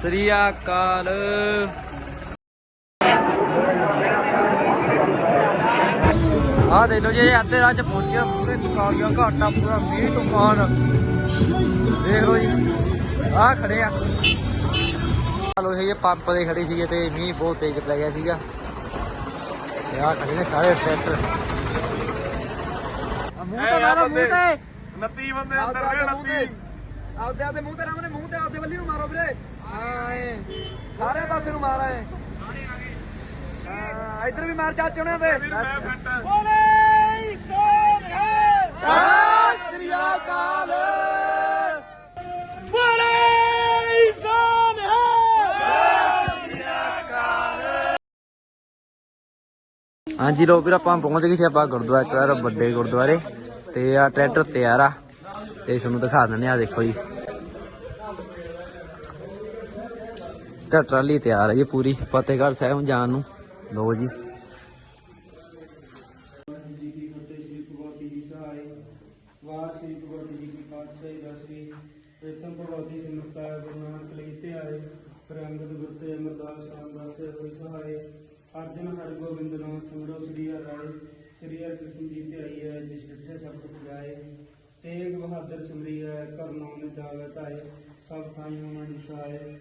ਸ੍ਰੀ ਅਕਾਲ। ਆ ਦੇ ਲੋ ਜੀ ਅੱਧੇ ਰਾਹ ਚ ਪਹੁੰਚਿਆ ਪੂਰੇ ਕਾਲੀਆਂ ਘਾਟਾ ਪੂਰਾ ਮੀਂਹ ਤੂਫਾਨ। ਦੇਖ ਲੋ ਜੀ ਆ ਖੜੇ ਆ। ਲੋ ਇਹ ਪੰਪ ਦੇ ਖੜੇ ਸੀਗੇ ਤੇ ਮੀਂਹ ਬਹੁਤ ਤੇਜ਼ ਪੈ ਗਿਆ ਸੀਗਾ। ਤੇ ਆ ਖੜੇ ਨੇ ਸਾਰੇ ਟਰੈਕਟਰ। ਆ ਮੂੰਹ ਤੇ ਮਾਰੋ ਮੂੰਹ ਤੇ। 29 ਬੰਦੇ ਅੰਦਰ ਗਏ 29 ਆਪਦੇ ਆਪਦੇ ਮੂੰਹ ਤੇ ਰਾਮਨੇ ਮੂੰਹ ਤੇ ਆਪਦੇ ਵੱਲੀ ਨੂੰ ਮਾਰੋ ਵੀਰੇ। ਆਏ। ਸਾਰੇ ਪਾਸੇ ਨੂੰ ਮਾਰ ਆਏ। ਹਾਂ, ਇੱਧਰ ਵੀ ਮਾਰ ਚਾਚੇ ਉਹਨਾਂ ਦੇ ਬੋਲੇ ਸੋਨਿਹਾਲ ਸਤਿ ਸ੍ਰੀ ਅਕਾਲ। ਬੋਲੇ ਸੋਨਿਹਾਲ ਹਾਂਜੀ ਲੋ ਵੀਰ, ਆਪਾਂ ਪਹੁੰਚ ਗਏ ਸੀ ਆਪਾਂ ਗੁਰਦੁਆਰਾ ਚੌਰ ਵੱਡੇ ਗੁਰਦੁਆਰੇ। ਤੇ ਆ ਟਰੈਕਟਰ ਤਿਆਰ ਆ। ਤੇ ਤੁਹਾਨੂੰ ਦਿਖਾ ਦਿੰਦੇ ਆ ਦੇਖੋ ਜੀ। ਟਰੈਕਟਰ ਟਰਾਲੀ ਤਿਆਰ ਹੈ ਜੀ ਪੂਰੀ, ਫਤਿਹਗੜ੍ਹ ਸਾਹਿਬ ਜਾਣ ਨੂੰ। ਲੋ ਜੀ। ਜੀ ਕੀ ਜੀ ਕੀ ਪਾਤਸ਼ਾਹੀ ਦਸਵੀਂ ਆਏ ਪ੍ਰੰਗਤ ਅਮਰਦਾਸ ਰਾਮਦਾਸ ਹੋਈ ਸਹਾਇ ਅਰਜਨ ਹਰਿ ਗੋਬਿੰਦ ਨਾਮ ਸਿਮਰੋ ਸ੍ਰੀ ਹਰਿ ਰਾਏ ਸ੍ਰੀ ਹਰਿ ਕ੍ਰਿਸ਼ਨ ਜੀ ਤੇ ਆਈ ਹੈ ਜਿਸ ਡਿਠੇ ਸਭ ਕੁਝ ਜਾਏ ਤੇਗ ਬਹਾਦਰ ਸਿਮਰੀ ਹੈ ਕਰ ਨਾਮ ਜਾਗਤ ਧਾਏ ਸਭ ਥਾਈ ਹਮਨ ਸਹਾਇ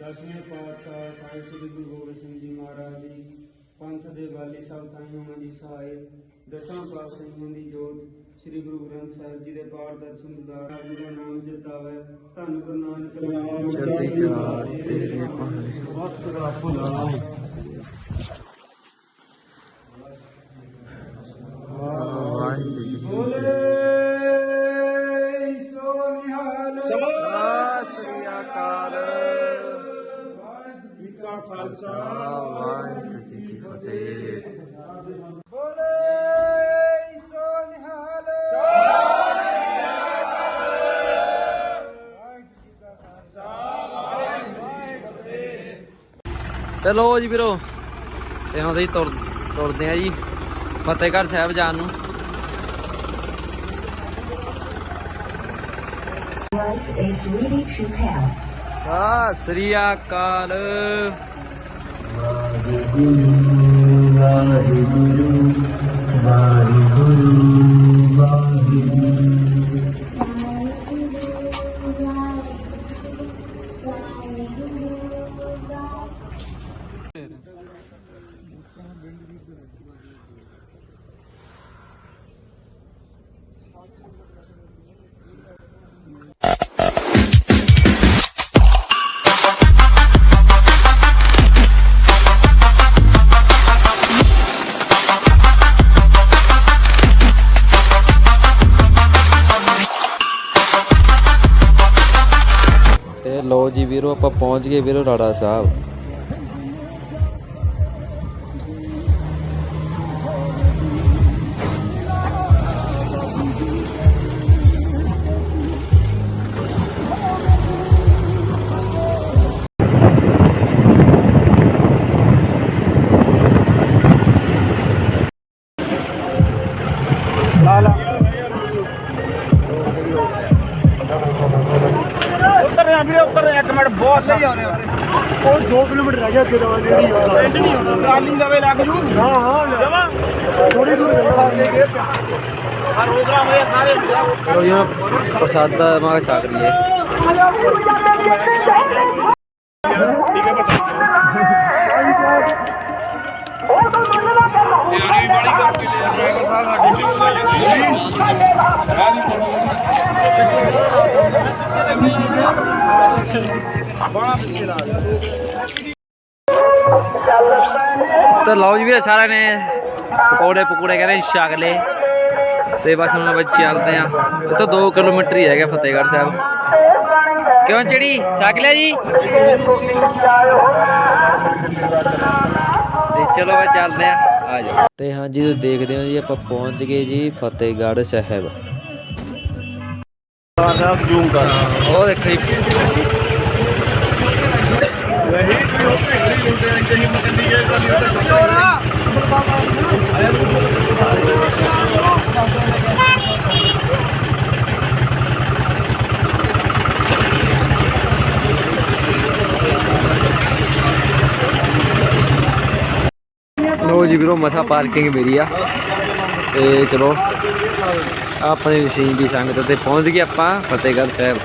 ਦਸਵੇਂ ਪਾਤਸ਼ਾਹ ਸਾਹਿਬ ਸ੍ਰੀ ਗੁਰੂ ਗੋਬਿੰਦ ਸਿੰਘ ਜੀ ਮਹਾਰਾਜ ਜੀ ਪੰਥ ਦੇ ਵਾਲੀ ਸਭ ਥਾਈਆਂ ਦੀ ਸਹਾਇ ਦਸਾਂ ਪਾਤਸ਼ਾਹੀਆਂ ਦੀ ਜੋਤ ਸ੍ਰੀ ਗੁਰੂ ਗ੍ਰੰਥ ਸਾਹਿਬ ਜੀ ਦੇ ਪਾਠ ਦਰਸ਼ਨ ਆਪ ਜੀ ਦਾ ਨਾਮ ਜਿਤਾਵੇ ਧੰਨ ਗੁਰੂ ਨਾਨਕ ਨਾਮ ਕਲਾ ਤੇਰੇ ਵਕਤ ਦਾ ਭੁਲਾ ਤੇ ਲੋ ਜੀ ਵੀਰੋ ਤੇ ਹੁਣ ਅਸੀਂ ਤੁਰ ਤੁਰਦੇ ਆ ਜੀ, ਫਤਿਹਗੜ੍ਹ ਸਾਹਿਬ ਜਾਣ ਨੂੰ was a duty to have. ਸਤਿ ਵੀਰੋ ਆਪਾਂ ਪਹੁੰਚ ਗਏ ਵੀਰੋ ਰਾੜਾ ਸਾਹਿਬ। ਰਹਿ ਗਿਆ ਅੱਗੇ ਦਾ ਜਿਹੜੀ ਪਿੰਡ ਨਹੀਂ ਹੁੰਦਾ ਟਰਾਲੀ ਲਵੇ ਲੱਗ ਜੂ। ਹਾਂ ਹਾਂ ਜਮਾ। ਥੋੜੀ ਦੂਰ ਆ ਰੋਗਰਾ ਹੋਏ ਸਾਰੇ ਲੋ ਜੀ ਹੁਣ ਪ੍ਰਸਾਦਾ ਮਾ ਛਕ ਲਈਏ ਤਿਆਰੀ ਵਾਲੀ ਕਰਕੇ ਲਿਆ ਡਰਾਈਵਰ ਸਾਹਿਬ ਸਾਡੀ ਬੜਾ ਪਿੱਛੇ ਲਾ ਤੇ ਲਓ ਸਾਰਿਆਂ ਨੇ ਪਕੌੜੇ ਪਕੌੜੇ ਕਹਿੰਦੇ ਛਕ ਲਏ। ਤੇ ਬਸ ਹੁਣ ਆਪਾਂ ਚੱਲਦੇ ਆ ਇਹ ਤੋਂ 2 ਕਿਲੋਮੀਟਰ ਹੀ ਹੈਗਾ ਫਤਿਹਗੜ੍ਹ ਸਾਹਿਬ। ਕਿਉਂ ਚੜੀ? ਛਕ ਲਿਆ ਜੀ? ਤੇ ਚਲੋ ਬਈ ਚੱਲਦੇ ਆ ਆ ਜਾਓ। ਤੇ ਹਾਂਜੀ ਤੁਸੀਂ ਦੇਖਦੇ ਹੋ ਜੀ, ਆਪਾਂ ਪਹੁੰਚ ਗਏ ਜੀ ਫਤਿਹਗੜ੍ਹ ਸਾਹਿਬ। ਸਾਹਿਬ ਜੂਮ ਕਰ ਉਹ ਦੇਖੋ ਜੀ। ਵਹੀ ਕਿ ਉਹ ਭੇੜੀ ਲੁੱਟੇ ਨੇ ਕਹੀਂ ਮਕੰਦੀ ਹੈ ਲੋ ਜੀ ਵੀਰੋ, ਮਸਾ ਪਾਰਕਿੰਗ ਮੇਰੀ ਆ। ਤੇ ਚਲੋ, ਆਪਣੇ ਮਸ਼ੀਨ ਦੀ ਸੰਗਤ ਤੇ ਪਹੁੰਚ ਗਏ ਆਪਾਂ, ਫਤਿਹਗੜ੍ਹ ਸਾਹਿਬ।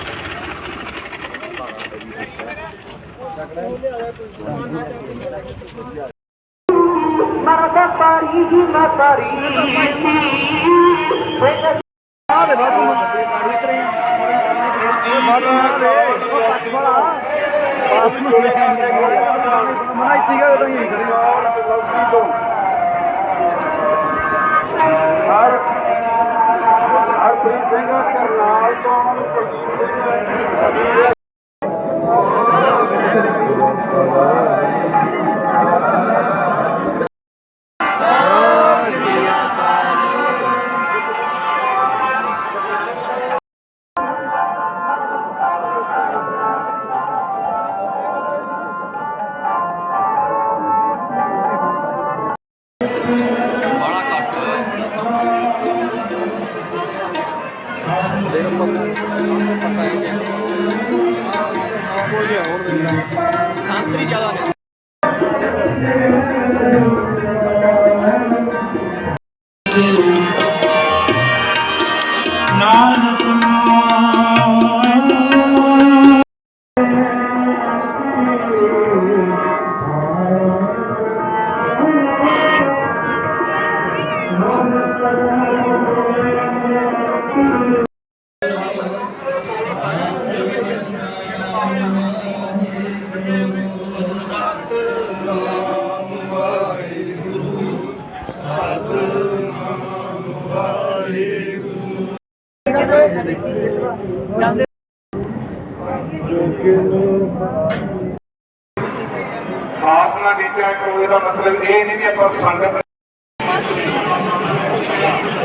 ਮਤਲਬ ਇਹ ਨਹੀਂ ਵੀ ਆਪਾਂ ਸੰਗਤ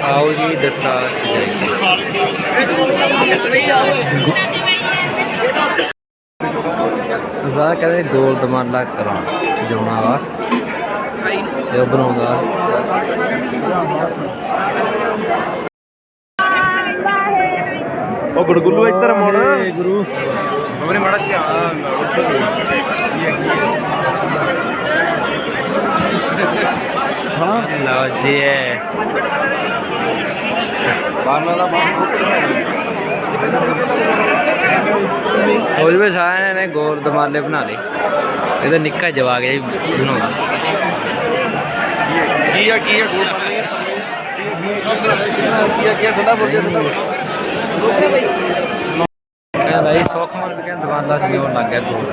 ਆਓ ਜੀ ਦਸਤਾਰ ਸਜਾਈ ਜ਼ਾ ਕਹਿੰਦੇ ਗੋਲ ਦਮਾਲਾ ਕਰਾਂ ਸਜਾਉਣਾ ਵਾ। ਤੇ ਬਣਾਉਂਦਾ। ਉਹ ਗੁਰਗੁੱਲੂ ਇੱਧਰ ਮੋੜ ਗੁਰੂ ਮੇਰੇ ਮਾੜਾ ਧਿਆਨ ਹਾਂ। ਲਓ ਜੀ ਇਹ। ਬਾਨਾ ਦਾ ਹੋਰ ਵੀ ਸਾਰਿਆਂ ਨੇ ਗੋਲ ਦਮਾਲੇ ਬਣਾ ਲਏ। ਇਹਦਾ ਨਿੱਕਾ ਜਵਾਗ ਜਿਹਾ ਬਣਾਉਂਦਾ। ਕੀ ਆ ਕੀ ਆ ਗੋਲ ਬੰਨੇ ਕੀ ਆ ਕੀ ਆ ਠੰਡਾ ਬੁਰਜ ਠੰਡਾ ਬੁਰਜ। ਕਹਿੰਦਾ ਇਹ ਸੌਖਮਰ ਵੀ ਕਹਿੰਦਾ ਦਮਾਲਾ ਸੀ ਉਹ ਲੱਗ ਗਿਆ ਗੋਲ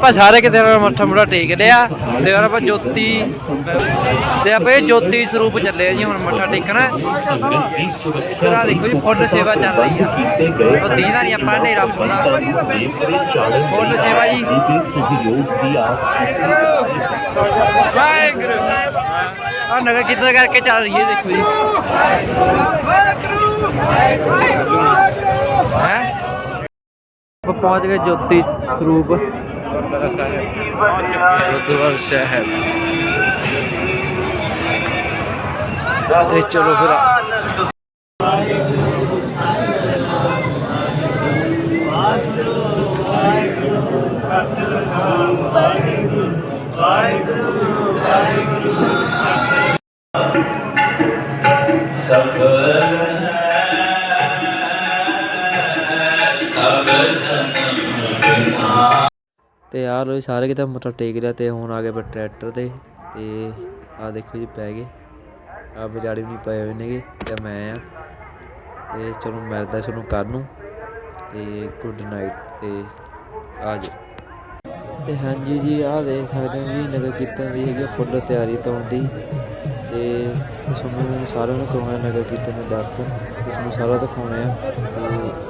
ਆਪਾਂ ਸਾਰੇ ਕਿਤੇ ਨਾਲ ਮੱਥਾ ਮੁੱਠਾ ਟੇਕ ਲਿਆ ਤੇ ਹੁਣ ਆਪਾਂ ਜੋਤੀ ਤੇ ਆਪਾਂ ਇਹ ਜੋਤੀ ਸਰੂਪ ਚੱਲੇ ਆ ਜੀ, ਹੁਣ ਮੱਥਾ ਟੇਕਣਾ। ਇੱਧਰ ਆਹ ਦੇਖੋ ਜੀ, ਫੁੱਲ ਸੇਵਾ ਚੱਲ ਰਹੀ ਆ। ਉਹ ਦੀਨਾ ਨਹੀਂ ਆਪਾਂ ਹਨੇਰਾ ਪੂਰਾ ਫੁੱਲ ਸੇਵਾ ਜੀ। ਸਹਿਯੋਗ ਦੀ ਆਸ ਵਾਹਿਗੁਰੂ। ਆ ਨਗਰ ਕੀਰਤਨ ਕਰਕੇ ਚੱਲ ਰਹੀ ਹੈ, ਦੇਖੋ ਜੀ। ਹੈ? ਆਪਾਂ ਪਹੁੰਚ ਗਏ ਜੋਤੀ ਸਰੂਪ। ਗੁਰਦੁਆਰਾ ਸਾਹਿਬ ਤੇ ਚਲੋ ਫਿਰ ਤੇ ਆਹ ਲੋ ਸਾਰੇ ਕਿਤੇ ਮੱਥਾ ਟੇਕ ਲਿਆ ਤੇ ਹੁਣ ਆ ਗਏ ਬੈ ਟਰੈਕਟਰ ਤੇ ਤੇ ਆ ਦੇਖੋ ਜੀ ਪੈ ਗਏ। ਆ ਬਿਲਾੜੀ ਵੀ ਪਏ ਹੋਏ ਨੇਗੇ ਤੇ ਮੈਂ ਆ। ਤੇ ਚਲੋ ਮਿਲਦਾ ਤੁਹਾਨੂੰ ਕੱਲ ਨੂੰ ਤੇ ਗੁੱਡ ਨਾਈਟ ਤੇ ਆ ਜਾਓ। ਤੇ ਹਾਂਜੀ ਜੀ, ਆਹ ਦੇਖ ਸਕਦੇ ਹੋ ਜੀ, ਨਗਰ ਕੀਰਤਨ ਦੀ ਹੈਗੀ ਆ ਫੁੱਲ ਤਿਆਰੀ ਤੋਂ ਦੀ। ਤੇ ਤੁਹਾਨੂੰ ਸਾਰਿਆਂ ਨੂੰ ਕਰਾਉਣਾ ਨਗਰ ਕੀਰਤਨ ਦੇ ਦਰਸ਼ਨ, ਤੇ ਤੁਹਾਨੂੰ ਸਾਰਾ ਦਿਖਾਉਣਾ ਆ। ਤੇ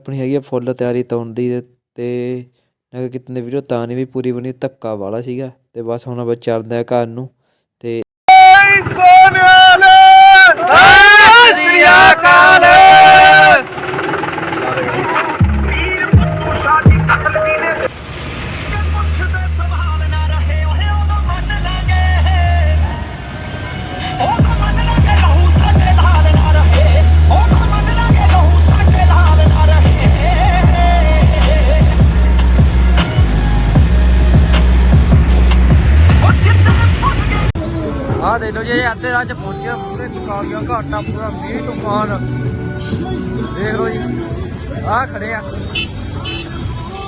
ਆਪਣੀ ਹੈਗੀ ਆ ਫੁੱਲ ਤਿਆਰੀ ਤੋਣ ਦੀ ਅਤੇ ਤੇ ਨਗਰ ਕੀਰਤਨ ਦੀ ਵੀਡੀਓ ਤਾਂ ਨਹੀਂ ਵੀ ਪੂਰੀ ਬਣੀ ਧੱਕਾ ਵਾਲਾ ਸੀਗਾ ਅਤੇ ਬਸ ਹੁਣ ਆਪਾਂ ਚੱਲਦੇ ਆ ਘਰ ਨੂੰ। ਦੇਖ ਲਓ ਜੀ ਅੱਧੇ ਰਾਹ ਚ ਪਹੁੰਚਿਆ ਪੂਰੇ ਕਾਲੀਆਂ ਘਾਟਾ, ਪੂਰਾ ਮੀਂਹ, ਤੂਫਾਨ। ਦੇਖ ਲਓ ਜੀ, ਆਹ ਖੜੇ ਆ।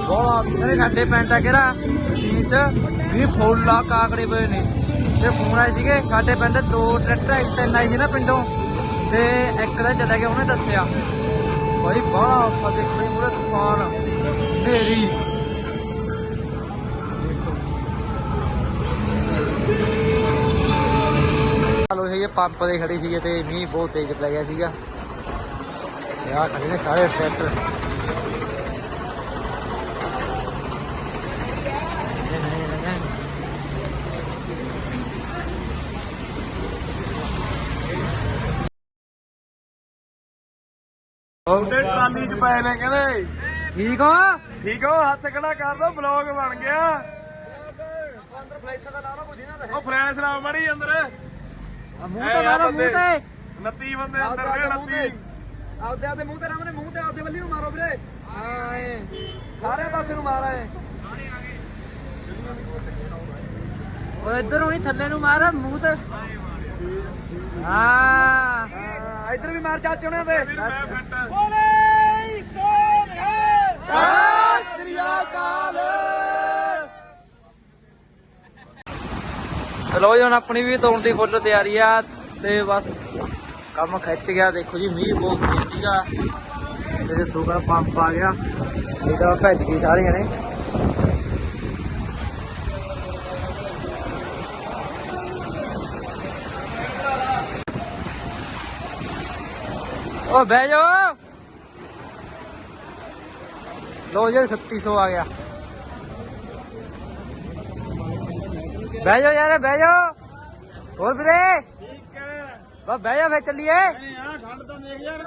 ਬਹੁਤ ਇਹ ਸਾਡੇ ਪਿੰਡ ਆ ਕਿਹੜਾ? ਮਸ਼ੀਨ ਚ ਵੀ ਫੁੱਲ ਕਾਕੜੇ ਪਏ ਨੇ। ਤੇ ਫੋਨ ਆਏ ਸੀਗੇ, ਸਾਡੇ ਪਿੰਡ ਦੋ ਟਰੈਕਟਰ ਇੱਕ ਤਿੰਨ ਆਏ ਸੀ ਨਾ ਪਿੰਡੋਂ। ਤੇ ਇੱਕ ਦਾ ਚਲਾ ਗਿਆ, ਉਹਨੇ ਦੱਸਿਆ। ਭਾਈ ਬਾਹਲਾ ਆਪਾਂ ਦੇਖੋ ਪੂਰਾ ਤੂਫਾਨ ਹਨੇਰੀ। ਪੰਪ ਦੇ ਖੜੇ ਸੀਗੇ ਤੇ ਮੀਂਹ ਬਹੁਤ ਤੇਜ਼ ਪੈ ਗਿਆ ਸੀਗਾ। ਆਹ ਖੜੇ ਨੇ ਸਾਰੇ ਟਰੈਕਟਰ। ਉਹਦੇ ਟਰਾਲੀ 'ਚ ਪਏ ਨੇ ਕਹਿੰਦੇ। ਠੀਕ ਹੋ? ਠੀਕ ਹੋ ਹੱਥ ਖੜਾ ਕਰ ਦੋ ਬਲੌਗ ਬਣ ਗਿਆ। ਉਹ ਫਰੈਸ਼ ਨਾ ਮੜੀ ਅੰਦਰ। ਮੂੰਹ ਤੇ ਮਾਰੋ ਮੂੰਹ ਤੇ। 29 ਬੰਦੇ ਅੰਦਰ ਨੇ 29 ਆਪਦੇ ਆਪਦੇ ਮੂੰਹ ਤੇ ਰਾਮਨੇ ਮੂੰਹ ਤੇ ਆਪਦੇ ਵੱਲੀ ਨੂੰ ਮਾਰੋ ਵੀਰੇ। ਆਏ। ਸਾਰੇ ਪਾਸੇ ਨੂੰ ਮਾਰ ਆਏ। ਉਹ ਇੱਧਰ ਹੁਣੀ ਥੱਲੇ ਨੂੰ ਮਾਰ ਮੂੰਹ ਤੇ। ਹਾਂ। ਇੱਧਰ ਵੀ ਮਾਰ ਦੇ ਮੈਂ ਫਿੱਟ ਬੋਲੇ ਸੋਨਿਆ ਸਤਿ ਸ੍ਰੀ ਅਕਾਲ। ਚਲੋ ਜੀ, ਹੁਣ ਆਪਣੀ ਵੀ ਤੋਣ ਦੀ ਫੁੱਲ ਤਿਆਰੀ ਆ ਤੇ ਬਸ ਕੰਮ ਖਿੱਚ ਗਿਆ। ਦੇਖੋ ਜੀ, ਮੀਂਹ ਬਹੁਤ ਤੇਜ਼ ਸੀਗਾ ਤੇ ਸੁਗਰ ਪੰਪ ਆ ਗਿਆ ਇਹ ਭੱਜ ਗਏ ਸਾਰੇ ਜਣੇ ਓ, ਬਹਿ ਜਾ ਲੋ ਜੀ 3700 ਆ ਗਿਆ। ਬਹਿ ਜਾ ਯਾਰ ਬਹਿ ਜਾ ਹੋਰ ਵੀਰੇ? ਠੀਕ ਹੈ। ਬਸ ਬਹਿ ਜਾ ਫੇਰ ਚੱਲੀਏ। ਨਹੀਂ ਆ ਠੰਡ ਤਾਂ ਦੇਖ ਯਾਰ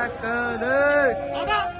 ਸਤਿ